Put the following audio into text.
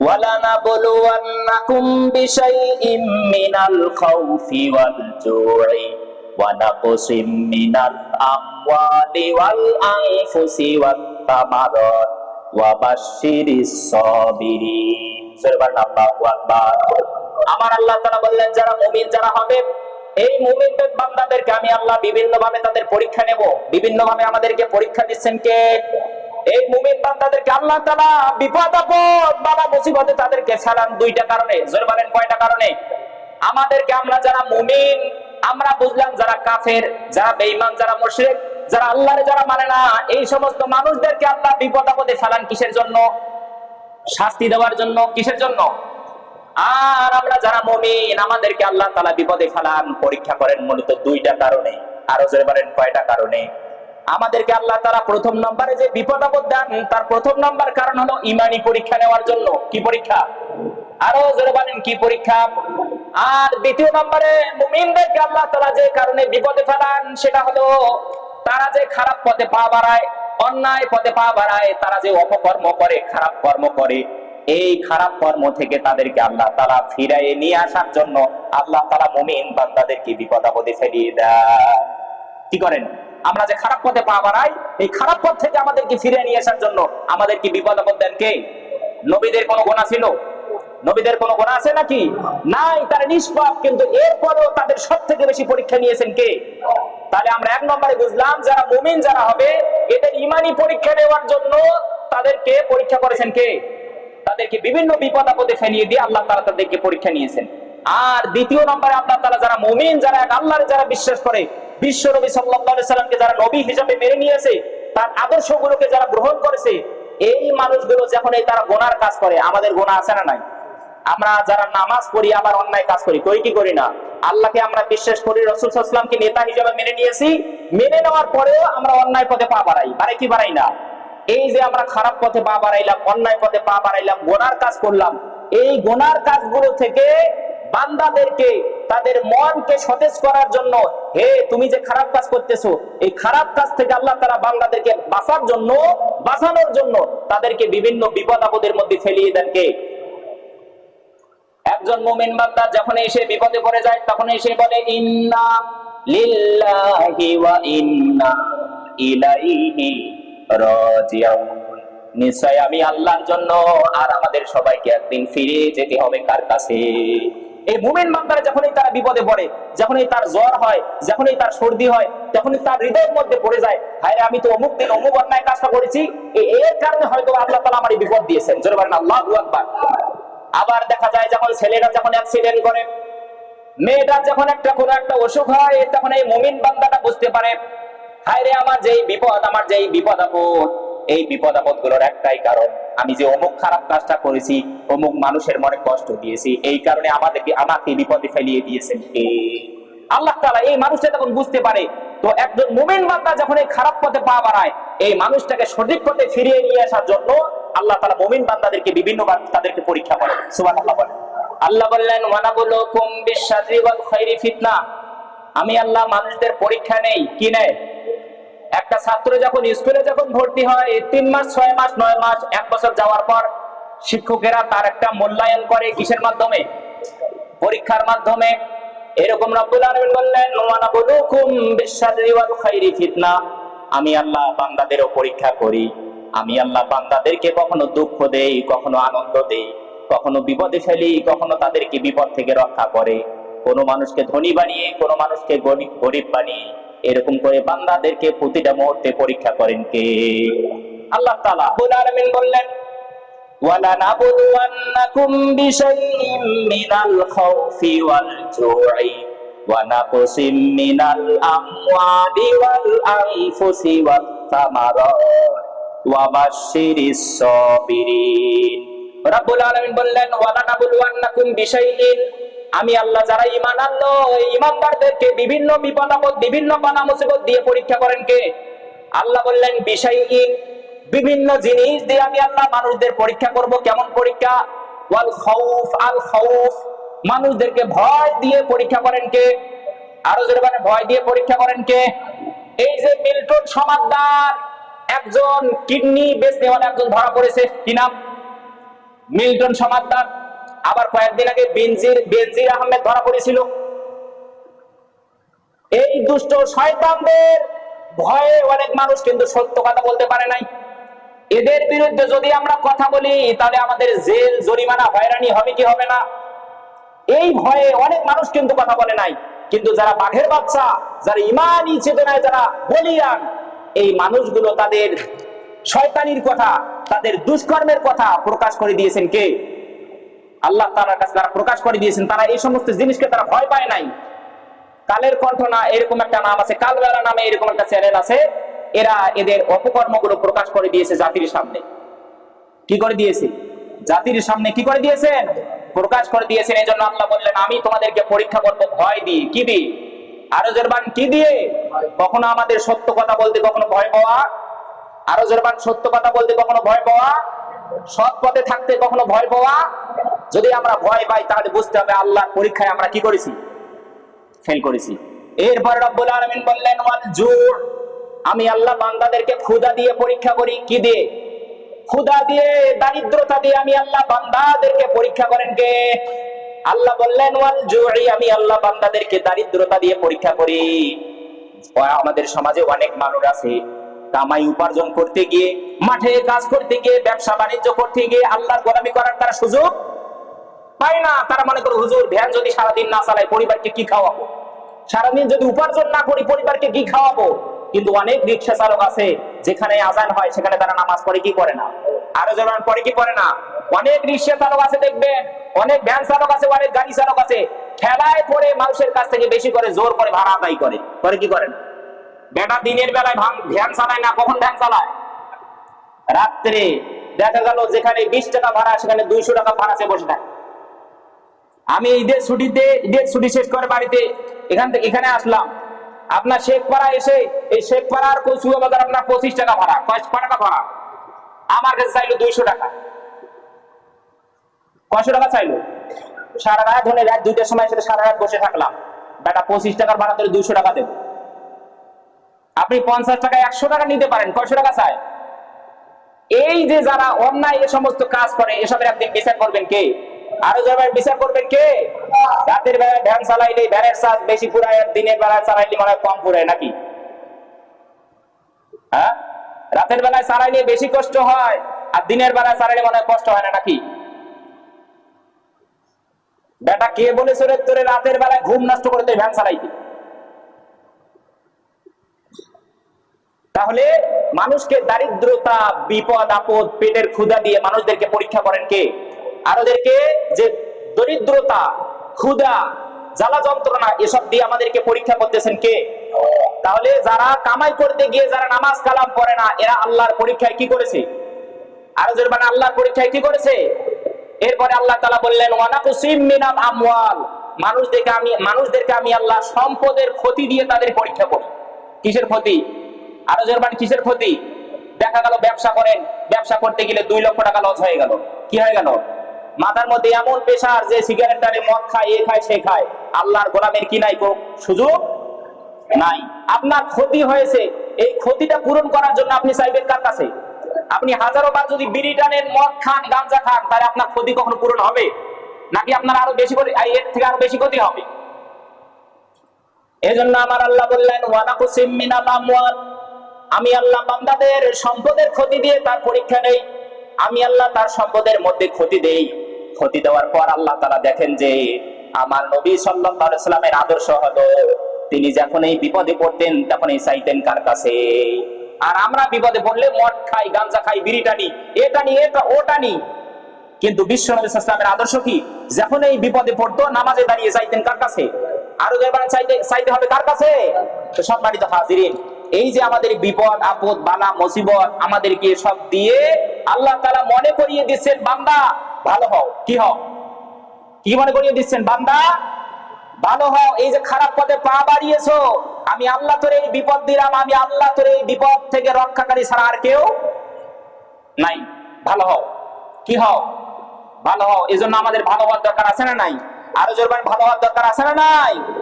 ولنبلونكم بشيء من الخوف والجوع ونقص من الأموال والأنفس والثمرات وبشر الصابرين সুবহান আল্লাহু আকবার আমার আল্লাহ তাআলা বললেন যারা মুমিন যারা হবে এই মুমিনদের বান্দাদেরকে আমি আল্লাহ বিভিন্ন ভাবে তাদের পরীক্ষা নেব বিভিন্ন ভাবে আমাদেরকে পরীক্ষা দিচ্ছেন কে এই মুমিন বান্দাদেরকে আল্লাহ তাআলা বিপদ আপদ বাবা মুসিবতে তাদেরকে ফেলান দুইটা কারণে, জোর বলেন কয়টা কারণে? আমাদেরকে আমরা যারা মুমিন, আমরা বুঝলাম যারা কাফের, যারা বেঈমান, যারা মুশরিক, যারা আল্লাহরে যারা মানে না, এই সমস্ত মানুষদেরকে আল্লাহ বিপদ আপদে ফেলান কিসের জন্য? শাস্তি দেওয়ার জন্য, কিসের জন্য? আর আমরা যারা মমিন, আমাদেরকে আল্লাহ তালা বিপদে ফেলান পরীক্ষা করেন মূলত দুইটা কারণে। আরও জোরে বলেন কয়টা কারণে? আমাদেরকে আল্লাহ তারা প্রথম নম্বরে যে বিপদ আপদ দেন, তার প্রথম নম্বর কারণ হলো ইমানি পরীক্ষা নেওয়ার জন্য। কি পরীক্ষা? আরও জোরে বলেন, কি পরীক্ষা? আর দ্বিতীয় নম্বরে মুমিনদেরকে আল্লাহ তারা যে কারণে বিপদে ফেলান, সেটা হলো তারা যে খারাপ পথে পা বাড়ায়, অন্যায় পথে পা বাড়ায়, তারা যে অপকর্ম করে, খারাপ কর্ম করে, এই খারাপ কর্ম থেকে তাদেরকে আল্লাহ তালা ফিরাইয়ে নিয়ে আসার জন্য আল্লাহ তালা মুমিন বান্দাদেরকে বিপদ আপদে ফেলিয়ে দেয় কি করেন? আমরা যে খারাপ পথে পা বাড়াই, এই খারাপ পথ থেকে আমাদেরকে ফিরিয়ে নিয়ে আসার জন্য আমাদেরকে বিপদ আপদ দেন কে? নবীদের কোনো গোনা ছিল? নবীদের কোনো গোনা আছে নাকি? নাই, তারা নিষ্পাপ, কিন্তু এরপরেও তাদের সব থেকে বেশি পরীক্ষা নিয়েছেন কে? তাহলে আমরা এক নম্বরে বুঝলাম, যারা মুমিন, যারা হবে, এদের ইমানি পরীক্ষা নেওয়ার জন্য তাদেরকে পরীক্ষা করেছেন কে? তাদেরকে বিভিন্ন বিপদ আপদে ফেলিয়ে দিয়ে আল্লাহ তারা তাদেরকে পরীক্ষা নিয়েছেন। আর দ্বিতীয় নম্বরে আল্লাহ তারা যারা মুমিন, যারা এক আল্লাহরে যারা বিশ্বাস করে বিশ্ব নবী সাল্লাহ সাল্লামকে যারা নবী হিসাবে মেনে নিয়েছে, তার আদর্শগুলোকে যারা গ্রহণ করেছে, এই মানুষগুলো যখন এই তারা গোনার কাজ করে, আমাদের গোনা আছে না নাই? আমরা যারা নামাজ পড়ি, আবার অন্যায় কাজ করি করি কি করি না? আল্লাহকে আমরা বিশ্বাস করি, রসুল সাল্লামকে নেতা হিসেবে মেনে নিয়েছি। মেনে নেওয়ার পরেও আমরা অন্যায় পথে পা বাড়াই। বাড়াই কি বাড়াই না? এই যে আমরা খারাপ পথে পা বাড়াইলাম, অন্যায় পথে পা বাড়াইলাম, গোনার কাজ করলাম, এই গোনার কাজগুলো থেকে বান্দাদেরকে, তাদের মনকে সতেজ করার জন্য, হে, তুমি যে খারাপ কাজ করতেছো, এই খারাপ কাজ থেকে আল্লাহ তারা বান্দাদেরকে বাঁচার জন্য, বাঁচানোর জন্য তাদেরকে বিভিন্ন বিপদ আপদের মধ্যে ফেলিয়ে দেন কে? একজন মুমিন বান্দা যখন এসে বিপদে পড়ে যায়, তখন এসে বলে, ইন্না লিল্লাহি ওয়া ইন্না ইলাইহি রাজিউন। নিশ্চয় আমি আল্লাহর জন্য আর আমাদের সবাইকে একদিন ফিরে যেতে হবে কার কাছে? এই মুমিন বান্দারা যখনই তারা বিপদে পড়ে, যখনই তার জ্বর হয়, যখনই তার সর্দি হয়, তখনই তার হৃদয়ের মধ্যে পড়ে যায় হায় আমি তো অমুক দিন অমুক অন্যায় কাজটা করেছি এর কারণে হয়তো আল্লাহ তালা আমার বিপদ দিয়েছেন। জোরে বলেন, আল্লাহু আকবার। আবার দেখা যায় যখন ছেলেরা যখন অ্যাক্সিডেন্ট করে, মেয়েটা যখন একটা, কোনো একটা অসুখ হয়, তখন এই মুমিন বান্দাটা বুঝতে পারে হায় রে আমার যেই বিপদ, আমার যেই বিপদ আপদ এই বিপদ আপদগুলোর একটাই কারণ। আমি যে অমুক খারাপ কাজটা করেছি, অমুক মানুষের মনে কষ্ট দিয়েছি, এই কারণে আমাদেরকে আমাকে বিপদে ফেলিয়ে দিয়েছেন কে? আল্লাহ তাআলা এই মানুষটা তখন বুঝতে পারে, তো একজন মুমিন বান্দা যখন এই খারাপ পথে পা বাড়ায়, এই মানুষটাকে সঠিক পথে ফিরিয়ে নিয়ে আসার জন্য আল্লাহ তালা মুমিন বান্দাদেরকে বিভিন্ন তাদেরকে পরীক্ষা করে সুবহানাল্লাহ বলেন। আল্লাহ বললেন, ওয়ানাবুলুকুম বিশ-শাররি ওয়াল খাইরি ফিতনা। আমি আল্লাহ মানুষদের পরীক্ষা নেই, কি নেয়? একটা ছাত্র যখন স্কুলে যখন ভর্তি হয়, তিন মাস, ছয় মাস, নয় মাস, এক বছর যাওয়ার পর শিক্ষকেরা তার একটা মূল্যায়ন করে কিসের মাধ্যমে? পরীক্ষার মাধ্যমে। এরকম বললেন আমি আল্লাহ বান্দাদেরও পরীক্ষা করি। আমি আল্লাহ বান্দাদেরকে কখনো দুঃখ দেই, কখনো আনন্দ দেই, কখনো বিপদে ফেলি, কখনো তাদেরকে বিপদ থেকে রক্ষা করে। কোনো মানুষকে ধনী বানিয়ে, কোনো মানুষকে গরিব বানিয়ে এরকম করে বান্দাদেরকে প্রতিটা মুহূর্তে পরীক্ষা করেন কে? আল্লাহ তাআলা আবুল আলামিন বললেন ওয়ালানাবুদুয়ান্নাকুম বিশাইইন মিনাল খাউফি ওয়াল জুই বললেন আমি আল্লাহ যারা ইমান আনলো, এই ঈমানদারদেরকে বিভিন্ন বিপদ আপদ, বিভিন্ন বালা মুসিবত দিয়ে পরীক্ষা করেন কে? আল্লাহ বললেন বিশাইইন বিভিন্ন জিনিস দিয়ে আমি আল্লাহ মানুষদের পরীক্ষা করব, কেমন পরীক্ষা? ওয়াল খাউফ, আল খাউফ। মানুষদেরকে ভয় দিয়ে পরীক্ষা করেন কে? আরও জোরে মানে ভয় দিয়ে পরীক্ষা করেন কে? এই যে মিল্টন সমাদদার একজন কিডনি বেচনেওয়ালা একজন ধরা পড়েছে, কি নাম? মিল্টন সমাদ্দার আবার কয়েকদিন আগে বেনজির বেনজির আহমেদ ধরা পড়েছিল। এই দুষ্ট শয়তানদের ভয়ে অনেক মানুষ কিন্তু সত্য কথা বলতে পারে নাই। এদের বিরুদ্ধে যদি আমরা কথা বলি, তাহলে আমাদের জেল, জরিমানা, হয়রানি হবে কি হবে না? এই ভয়ে অনেক মানুষ কিন্তু কথা বলে নাই। কিন্তু যারা বাঘের বাচ্চা, যারা ইমানই চেতনায়, যারা বলিয়ান, এই মানুষগুলো তাদের শয়তানির কথা, তাদের দুষ্কর্মের কথা প্রকাশ করে দিয়েছেন কে? আল্লাহ তাআলার কাছে তারা প্রকাশ করে দিয়েছেন, তারা এই সমস্ত জিনিসকে তারা ভয় পায় নাই। কালের কণ্ঠ না, এরকম একটা নাম আছে, কালবেলা নামে এরকম একটা চ্যানেল আছে। এরা এদের অপকর্মগুলো প্রকাশ করে দিয়েছে জাতির সামনে। কি করে দিয়েছে? জাতির সামনে কি করে দিয়েছেন? প্রকাশ করে দিয়েছেন এই জন্য আল্লাহ বললেন, আমি তোমাদেরকে পরীক্ষা করব, ভয় দিয়ে। কি দিয়ে? আরও জোরবান, কি দিয়ে? কখনো আমাদের সত্য কথা বলতে কখনো ভয় পাওয়া? আরও জোরবান, সত্য কথা বলতে কখনো ভয় পাওয়া? সৎ পথে থাকতে কখনো ভয় পাওয়া? যদি আমরা ভয় পাই, তাহলে বুঝতে হবে আল্লাহর পরীক্ষায় আমরা কি করেছি? ফেল করেছি। এরপর রব্বুল আলামিন বললেন ওয়াল জুর আমি আল্লাহ বান্দাদেরকে ক্ষুধা দিয়ে পরীক্ষা করি কি দিয়ে? ক্ষুধা দিয়ে, দারিদ্রতা দিয়ে আমি আল্লাহ বান্দাদেরকে পরীক্ষা করেন কে? আল্লাহ বললেন ওয়াল জুই আমি আল্লাহ বান্দাদেরকে দারিদ্রতা দিয়ে পরীক্ষা করি। আমাদের সমাজে অনেক মানুষ আছে কামাই উপার্জন করতে গিয়ে, মাঠে কাজ করতে গিয়ে, ব্যবসা বাণিজ্য করতে গিয়ে আল্লাহর গোলামি করার তারা সুযোগ পায় না। তারা মনে করে হুজুর, ভ্যান যদি সারাদিন না চালায়, পরিবারকে কি খাওয়াবো? সারাদিন যদি উপার্জন না করি, পরিবারকে কি খাওয়াবো? কিন্তু অনেক রিক্সা চালক আছে, যেখানে আজান হয়, সেখানে তারা নামাজ পড়ে, কি করে না? আরও জন পরে কি করে না? অনেক রিক্সা চালক আছে, দেখবেন। অনেক ভ্যান চালক আছে, অনেক গাড়ি চালক আছে, খেলায় পড়ে মানুষের কাছ থেকে বেশি করে জোর করে ভাড়া আদায় করে। করে কি করে না? বেটা দিনের বেলায় ভ্যান চালায় না, কখন ধ্যান চালায়? রাত্রে দেখা গেল যেখানে বিশ টাকা ভাড়া, সেখানে দুইশো টাকা ভাড়াতে বসে থাকে। আমি ঈদের ছুটিতে ঈদের ছুটি শেষ করে বাড়িতে এখান থেকে এখানে আসলাম। আপনার শেখ শেখপাড়া এসে এই শেখ শেখপাড়ার কচুয়া বাজার আপনার পঁচিশ টাকা ভাড়া কয় টাকা ভাড়া? আমার কাছে চাইলো দুইশো টাকা। কয়শো টাকা চাইলো? সারা রাত ধরে রাত দুইটার সময় এসে সারা রাত বসে থাকলাম। বেটা পঁচিশ টাকার ভাড়া ধরে দুইশো টাকা দেবো। আপনি পঞ্চাশ টাকা একশো টাকা নিতে পারেন। কয়শো টাকা চায় এই যে যারা অন্যায় এ সমস্ত কাজ করে, এসবের একদিন বিচার করবেন কে? আরও বিচার করবেন কে? রাতের বেলায় ভ্যান চালাইলে, ভ্যানের বেশি পুরায় দিনের বেলায় চালাইলে মনে কম পুরায় নাকি? হ্যাঁ? রাতের বেলায় চালাইলে বেশি কষ্ট হয়, আর দিনের বেলায় চালাইলে মনে হয় কষ্ট হয় না নাকি? বেটা, কে বলেছে তোরে রাতের বেলায় ঘুম নষ্ট করে তুই ভ্যান চালাইতে? তাহলে মানুষকে দারিদ্রতা, বিপদ, আপদ, পেটের ক্ষুধা দিয়ে মানুষদেরকে পরীক্ষা করেন কে? আর ওদেরকে যে দরিদ্রতা, ক্ষুধা, জ্বালা যন্ত্রণা, এসব দিয়ে আমাদেরকে পরীক্ষা করতেছেন কে? তাহলে যারা কামাই করতে গিয়ে যারা নামাজ কালাম করে না, এরা আল্লাহর পরীক্ষায় কি করেছে? আরও মানে আল্লাহর পরীক্ষায় কি করেছে? এরপরে আল্লাহ তালা বললেন মিনাল আমওয়াল। মানুষদেরকে আমি মানুষদেরকে আমি আল্লাহ সম্পদের ক্ষতি দিয়ে তাদের পরীক্ষা করি কিসের ক্ষতি? আরও মানে কিসের ক্ষতি? দেখা গেল ব্যবসা করেন, ব্যবসা করতে গেলে দুই লক্ষ টাকা লস হয়ে গেল। কি হয়ে গেল? মাথার মধ্যে এমন পেশার যে সিগারেট টানে মদ খায়, এ খায়, সে খায়। আল্লাহর গোলামের কি নাই সুযোগ নাই। আপনার ক্ষতি হয়েছে। এই ক্ষতিটা পূরণ করার জন্য আপনি চাইবেন কার কাছে? আপনি হাজারো বার যদি বিড়ি টানেন, মদ খান গাঁজা খান, তাহলে আপনার ক্ষতি কখনো পূরণ হবে? নাকি আপনার আরও বেশি করে এর থেকে আরও বেশি ক্ষতি হবে? এজন্য আমার আল্লাহ বললেন আমি আল্লাহ বান্দাদের সম্পদের ক্ষতি দিয়ে তার পরীক্ষা নেই। আমি আল্লাহ তার সম্পদের মধ্যে ক্ষতি দেই। ক্ষতি দেওয়ার পর আল্লাহ তারা দেখেন যে আমার নবী সাল্লামের আদর্শ হলো, তিনি যখন এই বিপদে পড়তেন, তখন এই চাইতেন কার কাছে? আর আমরা বিপদে পড়লে মদ খাই, গাঞ্জা খাই, বিড়ি টানি এটা নি এটা ওটা নি কিন্তু বিশ্ব নবী ইসলামের আদর্শ কি? যখন এই বিপদে পড়তো, নামাজে দাঁড়িয়ে চাইতেন কার কাছে? আরও চাইতে চাইতে হবে কার কাছে? সম্মানিত হাজিরিন এই যে আমাদের বিপদ, আপদ, বালা, মুসিবত আমাদেরকে সব দিয়ে আল্লাহ তাআলা মনে করিয়ে দিচ্ছেন, বান্দা, ভালো হও। কি হও? কি মনে করিয়ে দিচ্ছেন, বান্দা? ভালো হও। এই যে খারাপ পথে পা বাড়িয়েছো, আমি আল্লাহ তোর এই বিপদ দিলাম, আমি আল্লাহ তোর এই বিপদ থেকে রক্ষাকারী ছাড়া আর কেউ নাই। ভালো হও। কি হও? ভালো হও। এই জন্য আমাদের ভালো হওয়ার দরকার আছে না নাই? আরও জোরবার ভালো হওয়ার দরকার আছে না নাই?